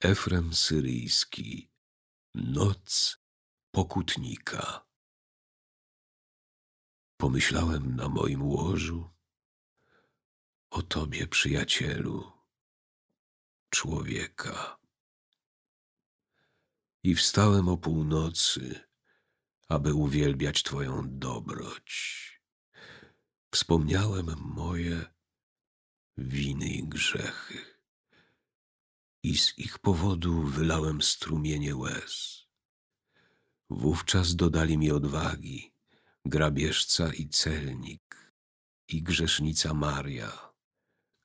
Efrem Syryjski Noc pokutnika Pomyślałem na moim łożu o Tobie, przyjacielu, człowieka. I wstałem o północy, aby uwielbiać Twoją dobroć. Wspomniałem moje winy i grzechy i z ich powodu wylałem strumienie łez. Wówczas dodali mi odwagi grabieżca i celnik i grzesznica Maria,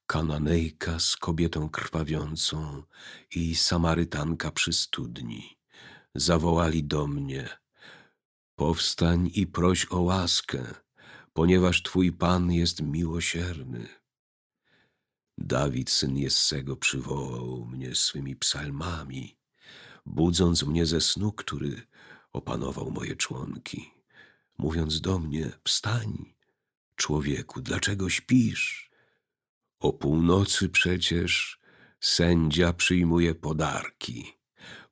kananejka z kobietą krwawiącą i samarytanka przy studni. Zawołali do mnie, powstań i proś o łaskę, ponieważ Twój Pan jest miłosierny. Dawid, syn Jessego, przywołał mnie swymi psalmami, budząc mnie ze snu, który opanował moje członki, mówiąc do mnie, wstań, człowieku, dlaczego śpisz? O północy przecież sędzia przyjmuje podarki.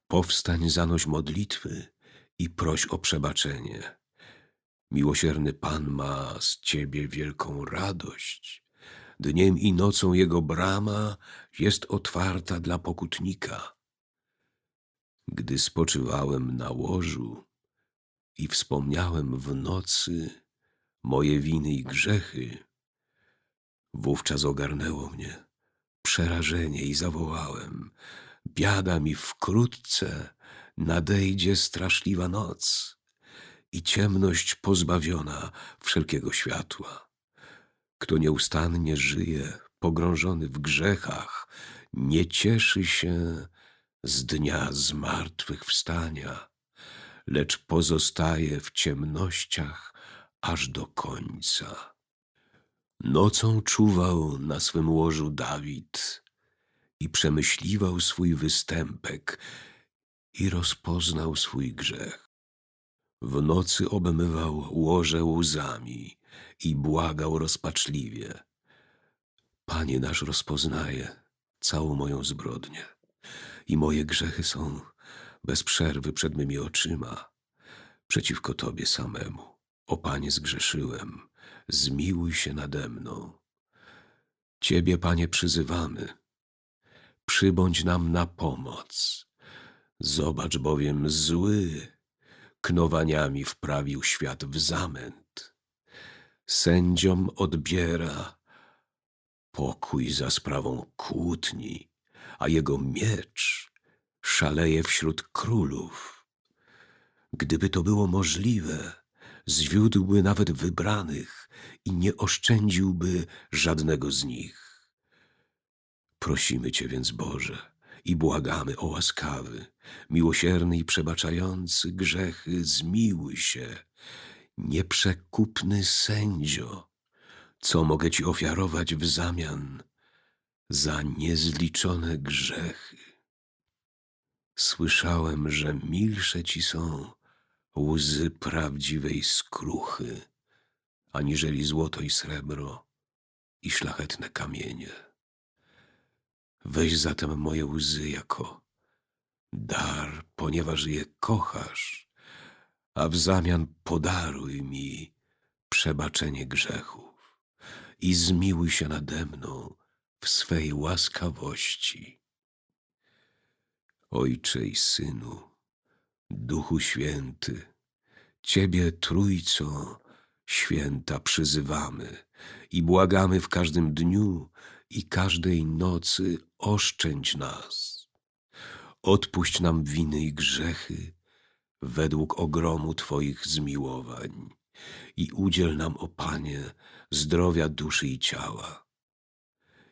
Powstań, zanoś modlitwy i proś o przebaczenie. Miłosierny Pan ma z ciebie wielką radość. Dniem i nocą jego brama jest otwarta dla pokutnika. Gdy spoczywałem na łożu i wspomniałem w nocy moje winy i grzechy, wówczas ogarnęło mnie przerażenie i zawołałem: Biada mi wkrótce, nadejdzie straszliwa noc i ciemność pozbawiona wszelkiego światła. Kto nieustannie żyje, pogrążony w grzechach, nie cieszy się z dnia zmartwychwstania, lecz pozostaje w ciemnościach aż do końca. Nocą czuwał na swym łożu Dawid i przemyśliwał swój występek i rozpoznał swój grzech. W nocy obmywał łoże łzami i błagał rozpaczliwie. Panie nasz rozpoznaje całą moją zbrodnię i moje grzechy są bez przerwy przed mymi oczyma. Przeciwko Tobie samemu, o Panie, zgrzeszyłem. Zmiłuj się nade mną. Ciebie, Panie, przyzywamy. Przybądź nam na pomoc. Zobacz bowiem zły knowaniami wprawił świat w zamęt. Sędziom odbiera pokój za sprawą kłótni, a jego miecz szaleje wśród królów. Gdyby to było możliwe, zwiódłby nawet wybranych i nie oszczędziłby żadnego z nich. Prosimy Cię więc, Boże, i błagamy o łaskawy, miłosierny i przebaczający grzechy, zmiłuj się, nieprzekupny sędzio, co mogę Ci ofiarować w zamian za niezliczone grzechy. Słyszałem, że milsze Ci są łzy prawdziwej skruchy, aniżeli złoto i srebro i szlachetne kamienie. Weź zatem moje łzy jako dar, ponieważ je kochasz, a w zamian podaruj mi przebaczenie grzechów i zmiłuj się nade mną w swej łaskawości. Ojcze i Synu, Duchu Święty, Ciebie Trójco Święta przyzywamy i błagamy w każdym dniu i każdej nocy oszczędź nas. Odpuść nam winy i grzechy według ogromu Twoich zmiłowań i udziel nam, o Panie, zdrowia duszy i ciała.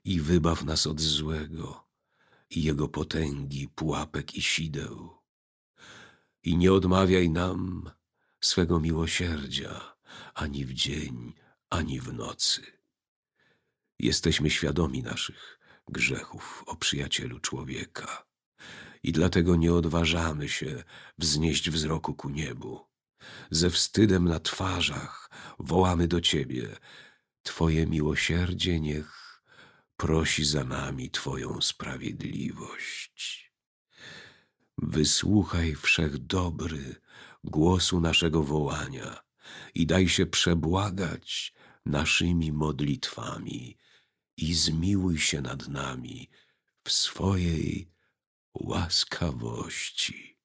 I wybaw nas od złego i jego potęgi, pułapek i sideł. I nie odmawiaj nam swego miłosierdzia ani w dzień, ani w nocy Jesteśmy świadomi naszych grzechów, o przyjacielu człowieka, i dlatego nie odważamy się wznieść wzroku ku niebu. Ze wstydem na twarzach wołamy do Ciebie: Twoje miłosierdzie niech prosi za nami Twoją sprawiedliwość. Wysłuchaj wszechdobry głosu naszego wołania i daj się przebłagać naszymi modlitwami i zmiłuj się nad nami w swojej łaskawości.